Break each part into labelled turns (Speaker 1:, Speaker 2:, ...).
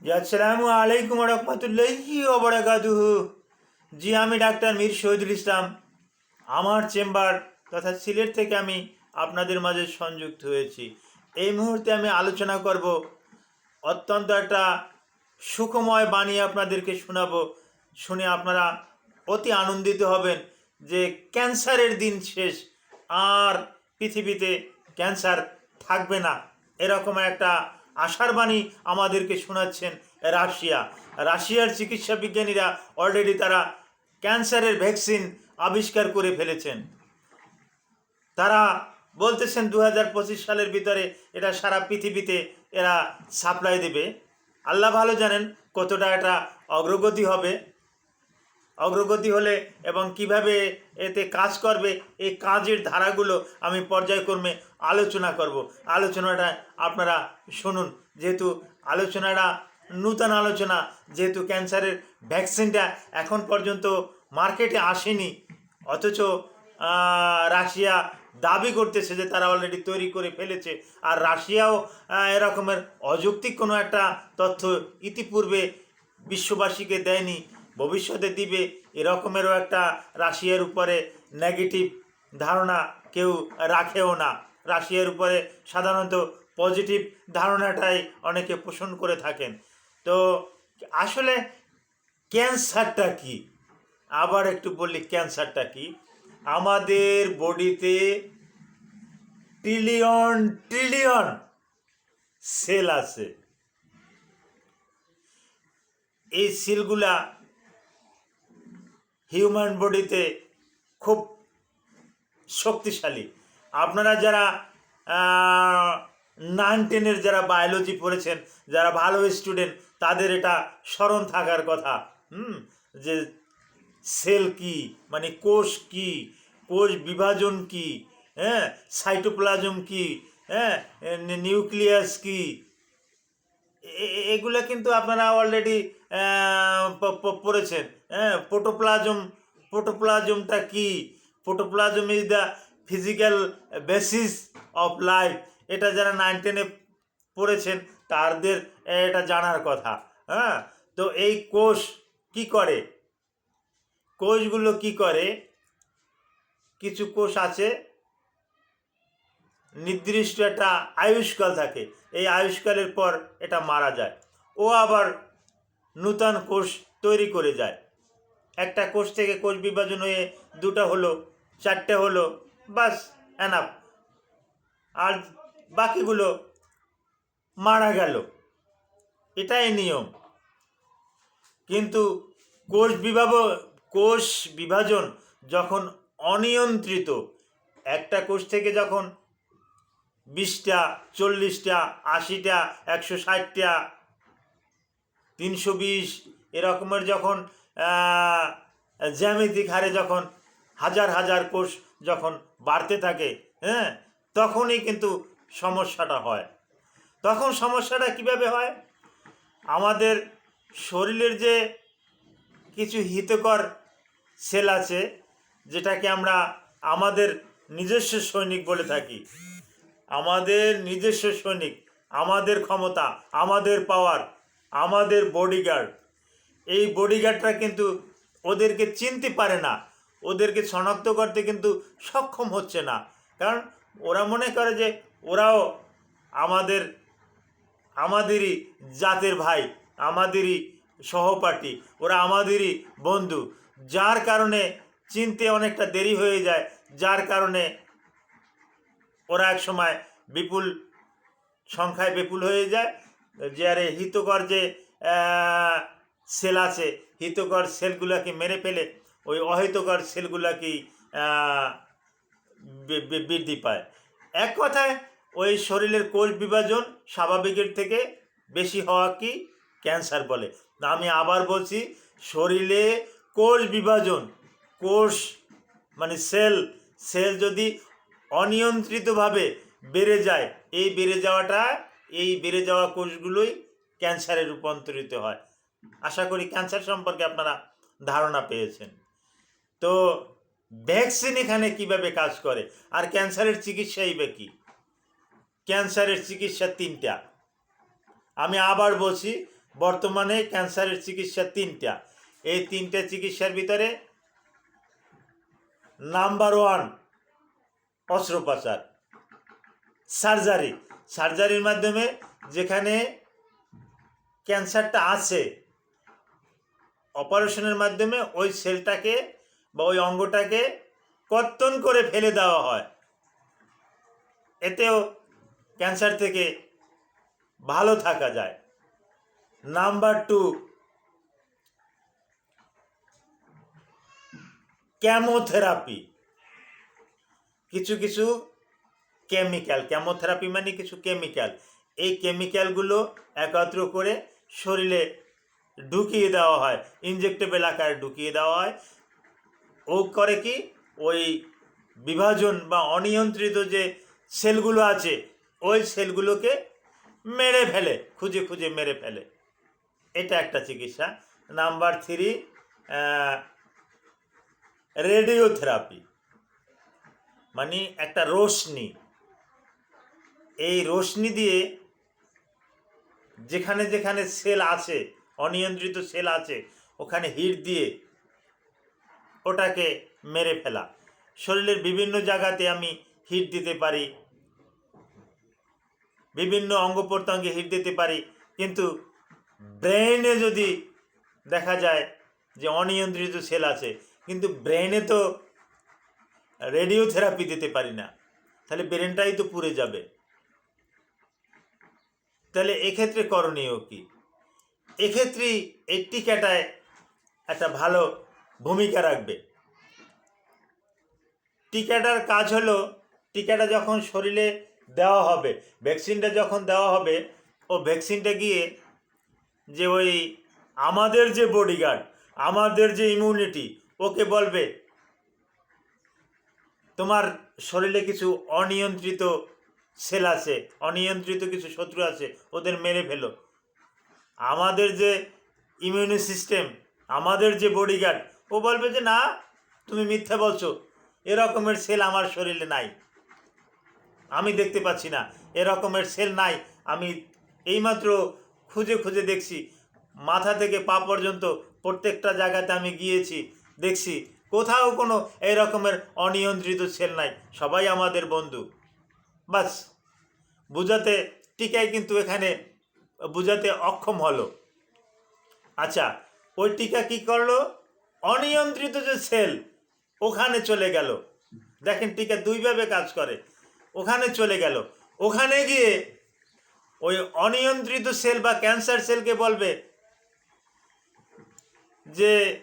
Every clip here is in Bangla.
Speaker 1: জি, আসসালামু আলাইকুম রহমতুল্লাহি ওবরাকাতুহু জি, আমি ডাক্তার মীর শহীদুল ইসলাম। আমার চেম্বার তথা সিলেট থেকে আমি আপনাদের মাঝে সংযুক্ত হয়েছি। এই মুহূর্তে আমি আলোচনা করব অত্যন্ত একটা সুখময় বাণী আপনাদেরকে শোনাবো। শুনে আপনারা অতি আনন্দিত হবেন যে ক্যান্সারের দিন শেষ, আর পৃথিবীতে ক্যান্সার থাকবে না। এরকম একটা আশার বাণী আমাদেরকে শোনাচ্ছেন রাশিয়া। রাশিয়ার চিকিৎসা বিজ্ঞানীরা অলরেডি তারা ক্যান্সারের ভ্যাকসিন আবিষ্কার করে ফেলেছেন। তারা বলতেছেন দু হাজার পঁচিশ সালের ভিতরে এটা সারা পৃথিবীতে এরা সাপ্লাই দেবে। আল্লাহ ভালো জানেন কতটা এটা অগ্রগতি হবে। অগ্রগতি হলে এবং কীভাবে এতে কাজ করবে, এই কাজের ধারাগুলো আমি পর্যায়ক্রমে আলোচনা করব। আলোচনাটা আপনারা শুনুন। যেহেতু আলোচনাটা নূতন আলোচনা, যেহেতু ক্যান্সারের ভ্যাকসিনটা এখন পর্যন্ত মার্কেটে আসেনি, অথচ রাশিয়া দাবি করতেছে যে তারা অলরেডি তৈরি করে ফেলেছে। আর রাশিয়াও এরকমের অযৌক্তিক কোনো একটা তথ্য ইতিপূর্বে বিশ্ববাসীকে দেয়নি। ভবিষ্যতে দিবে এরকমেরও একটা রাশিয়ার উপরে নেগেটিভ ধারণা কেউ রাখেও না। রাশিয়ার উপরে সাধারণত পজিটিভ ধারণাটাই অনেকে পোষণ করে থাকেন। তো আসলে ক্যান্সারটা কি? আবার একটু বললি ক্যান্সারটা কি? আমাদের বডিতে ট্রিলিয়ন ট্রিলিয়ন সেল আছে। এই সেলগুলা হিউম্যান বডিতে খুব শক্তিশালী। আপনারা যারা নাইন টেনের যারা বায়োলজি পড়েছেন, যারা ভালো স্টুডেন্ট তাদের এটা স্মরণ থাকার কথা। হুম? যে সেল কি? মানে কোষ কি? কোষ বিভাজন কি? হ্যাঁ? সাইটোপ্লাজম কি? হ্যাঁ? নিউক্লিয়াস কি? এগুলো কিন্তু আপনারা অলরেডি পড়েছেন। হ্যাঁ প্রোটোপ্লাজম প্রোটোপ্লাজমটা কি? Protoplasm is the physical basis of life এটা যারা নাইন টেনে পড়েছেন, তাদের এটা জানার কথা। হ্যাঁ তো এই কোষ কি করে? কোষগুলো কি করে? কিছু কোষ আছে, নির্দিষ্ট একটা আয়ুষ্কাল থাকে। এই আয়ুষ্কালের পর এটা মারা যায়। ও আবার নূতন কোষ তৈরি করে যায়। একটা কোষ থেকে কোষ বিভাজন হয়ে দুটো হলো, চারটে হলো, বাস এনাফ আর বাকিগুলো মারা গেল। এটাই নিয়ম। কিন্তু কোষ বিভাব, কোষ বিভাজন যখন অনিয়ন্ত্রিত, একটা কোষ থেকে যখন বিশটা, চল্লিশটা, আশিটা, একশো ষাটটা তিনশো বিশ এরকমের যখন জ্যামিতিক হারে যখন হাজার হাজার কোষ যখন বাড়তে থাকে হ্যাঁ তখনই কিন্তু সমস্যাটা হয়। তখন সমস্যাটা কীভাবে হয়? আমাদের শরীরের যে কিছু হিতকর সেল আছে, যেটাকে আমরা আমাদের নিজস্ব সৈনিক বলে থাকি, আমাদের নিজস্ব সৈনিক, আমাদের ক্ষমতা, আমাদের পাওয়ার আমাদের বডিগার্ড এই বডিগার্ডটা কিন্তু ওদেরকে চিনতে পারে না। ওদেরকে শনাক্ত করতে কিন্তু সক্ষম হচ্ছে না। কারণ ওরা মনে করে যে ওরাও আমাদের, আমাদেরই জাতের ভাই, আমাদেরই সহপাঠী, ওরা আমাদেরই বন্ধু। যার কারণে চিনতে অনেকটা দেরি হয়ে যায়, যার কারণে ওরা এক সময় বিপুল সংখ্যায় বিপুল হয়ে যায়। যে আরে হিতকর যে সেল আছে, হিতকর সেলগুলোকে মেরে ফেলে, ওই অহিতকর সেলগুলোকেই বৃদ্ধি পায়। এক কথায়, ওই শরীরের কোষ বিভাজন স্বাভাবিকের থেকে বেশি হওয়া কি? ক্যান্সার বলে। আমি আবার বলছি, শরীরে কোষ বিভাজন, কোষ মানে সেল সেল যদি অনিয়ন্ত্রিতভাবে বেড়ে যায়, এই বেড়ে যাওয়াটা এই বেড়ে যাওয়া কোষগুলোই ক্যান্সারে রূপান্তরিত হয়। আশা করি ক্যান্সার সম্পর্কে আপনারা ধারণা পেয়েছেন। তো ভ্যাকসিন এখানে কীভাবে কাজ করে? আর ক্যান্সারের চিকিৎসাই বা কি? ক্যান্সারের চিকিৎসা তিনটা। আমি আবার বলছি, বর্তমানে ক্যান্সারের চিকিৎসা তিনটা। এই তিনটা চিকিৎসার ভিতরে নাম্বার ওয়ান অস্ত্রোপচার, সার্জারি। সার্জারির মাধ্যমে যেখানে ক্যান্সারটা আছে, অপারেশনের মাধ্যমে ওই সেলটাকে বা ওই অঙ্গটাকে কর্তন করে ফেলে দেওয়া হয়। এতেও ক্যান্সার থেকে ভালো থাকা যায়। Number two, chemotherapy. কিছু কিছু কেমিক্যাল কেমোথেরাপি মানে কিছু কেমিক্যাল এই কেমিক্যালগুলো একত্র করে শরীরে ঢুকিয়ে দেওয়া হয় ইনজেক্টেবল আকারে ঢুকিয়ে দেওয়া হয়। ও করে কি? ওই বিভাজন বা অনিয়ন্ত্রিত যে সেলগুলো আছে, ওই সেলগুলোকে মেরে ফেলে, খুঁজে খুঁজে মেরে ফেলে। এটা একটা চিকিৎসা। নাম্বার থ্রি রেডিওথেরাপি মানে একটা রোশনি। এই রোশনি দিয়ে যেখানে যেখানে সেল আছে, অনিয়ন্ত্রিত সেল আছে, ওখানে হিট দিয়ে ওটাকে মেরে ফেলা। শরীরের বিভিন্ন জায়গাতে আমি হিট দিতে পারি, বিভিন্ন অঙ্গ প্রত্যঙ্গে হিট দিতে পারি, কিন্তু ব্রেনে যদি দেখা যায় যে অনিয়ন্ত্রিত সেল আছে, কিন্তু ব্রেনে তো রেডিওথেরাপি দিতে পারি না, তাহলে ব্রেনটাই তো পুড়ে যাবে। তাহলে এক্ষেত্রে করণীয় কি? এক্ষেত্রে এই টিকাটায় একটা ভালো ভূমিকা রাখবে। টিকাটার কাজ হলো, টিকাটা যখন শরীরে দেওয়া হবে, ভ্যাকসিনটা যখন দেওয়া হবে, ও ভ্যাকসিনটা গিয়ে যে ওই আমাদের যে বডিগার্ড, আমাদের যে ইমিউনিটি, ওকে বলবে, তোমার শরীরে কিছু অনিয়ন্ত্রিত সেল আছে, অনিয়ন্ত্রিত কিছু শত্রু আছে, ওদের মেরে ফেলো। আমাদের যে ইমিউনি সিস্টেম আমাদের যে বডিগার্ড ও বলবে যে, না, তুমি মিথ্যা বলছো। এরকমের সেল আমার শরীরে নাই। আমি দেখতে পাচ্ছি না। এরকমের সেল নাই। আমি এইমাত্র খুঁজে খুঁজে দেখছি। মাথা থেকে পা পর্যন্ত প্রত্যেকটা জায়গাতে আমি গিয়েছি, দেখছি। কোথাও কোনো এই রকমের অনিয়ন্ত্রিত সেল নাই। সবাই আমাদের বন্ধু। বাস। বুঝাতে টিকাই কিন্তু এখানে বুঝাতে অক্ষম হলো। আচ্ছা ওই টিকা কি করল? অনিয়ন্ত্রিত যে সেল, ওখানে চলে গেল। দেখেন, টিকা দুইভাবে কাজ করে। ওখানে চলে গেল। ওখানে গিয়ে ওই অনিয়ন্ত্রিত সেল বা ক্যান্সার সেলকে বলবে যে,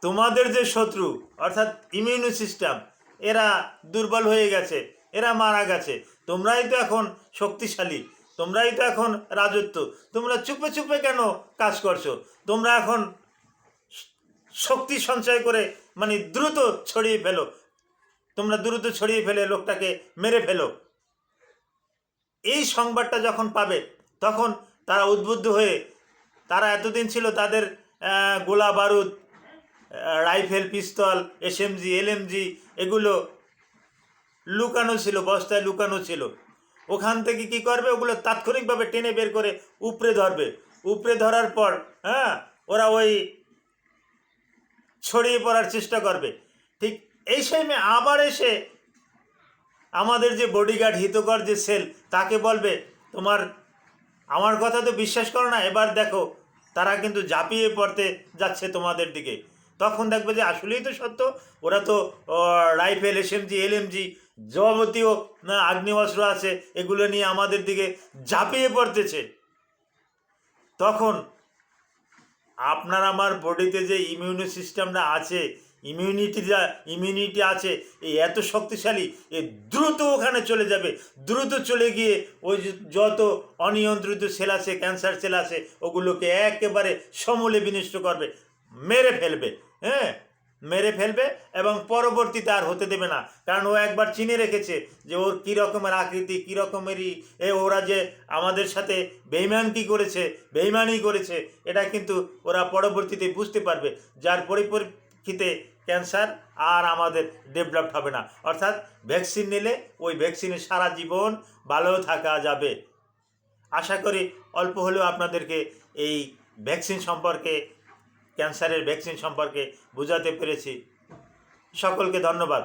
Speaker 1: তোমাদের যে শত্রু, অর্থাৎ ইমিউনি সিস্টেম, এরা দুর্বল হয়ে গেছে। এরা মারা গেছে। তোমরাই তো এখন শক্তিশালী, তোমরাই তো এখন রাজত্ব, তোমরা চুপে চুপে কেন কাজ করছ? তোমরা এখন শক্তি সঞ্চয় করে মানে দ্রুত ছড়িয়ে ফেলো। তোমরা দ্রুত ছড়িয়ে ফেলে লোকটাকে মেরে ফেলো। এই সংবাদটা যখন পাবে, তখন তারা উদ্বুদ্ধ হয়ে, তারা এতদিন ছিল তাদের গোলা বারুদ রাইফেল, পিস্তল এসএমজি এলএমজি এগুলো লুকানো ছিল, বস্তায় লুকানো ছিল। ওখান থেকে কি করবে? ওগুলো তাৎক্ষণিকভাবে টেনে বের করে উপরে ধরবে। উপরে ধরার পর হ্যাঁ ওরা ওই ছড়িয়ে পড়ার চেষ্টা করবে। ঠিক এই টাইমে আবার এসে আমাদের যে বডিগার্ড হিতকর যে সেল তাকে বলবে, তোমার, আমার কথা তো বিশ্বাস করো না, এবার দেখো, তারা কিন্তু ঝাঁপিয়ে পড়তে যাচ্ছে তোমাদের দিকে। তখন দেখবে যে আসলেই তো সত্য, ওরা তো রাইফেল এসএমজি এলএমজি যাবতীয় না, আগ্নেয়াস্ত্র আছে এগুলো নিয়ে আমাদের দিকে ঝাঁপিয়ে পড়তেছে। তখন আপনার আমার বডিতে যে ইমিউনি সিস্টেমটা আছে ইমিউনিটি যা ইমিউনিটি আছে এই এত শক্তিশালী এ দ্রুত ওখানে চলে যাবে। দ্রুত চলে গিয়ে ওই যত অনিয়ন্ত্রিত সেল আছে ক্যান্সার সেল আছে ওগুলোকে একেবারে সমূলে বিনষ্ট করবে মেরে ফেলবে হ্যাঁ? মেরে ফেলবে এবং পরবর্তীতে আর হতে দেবে না। কারণ ও একবার চিনে রেখেছে যে ওর কী রকমের আকৃতি, কী রকমেরই এ ওরা যে আমাদের সাথে বেইমান কি করেছে, বেইমানি করেছে, এটা কিন্তু ওরা পরবর্তীতে বুঝতে পারবে। যার পরিপ্রেক্ষিতে ক্যান্সার আর আমাদের ডেভেলপ হবে না। অর্থাৎ ভ্যাকসিন নিলে ওই ভ্যাকসিনে সারা জীবন ভালো থাকা যাবে। আশা করি অল্প হলেও আপনাদেরকে এই ভ্যাকসিন সম্পর্কে ক্যান্সারের ভ্যাকসিন সম্পর্কে বোঝাতে পেরেছি। সকলকে ধন্যবাদ।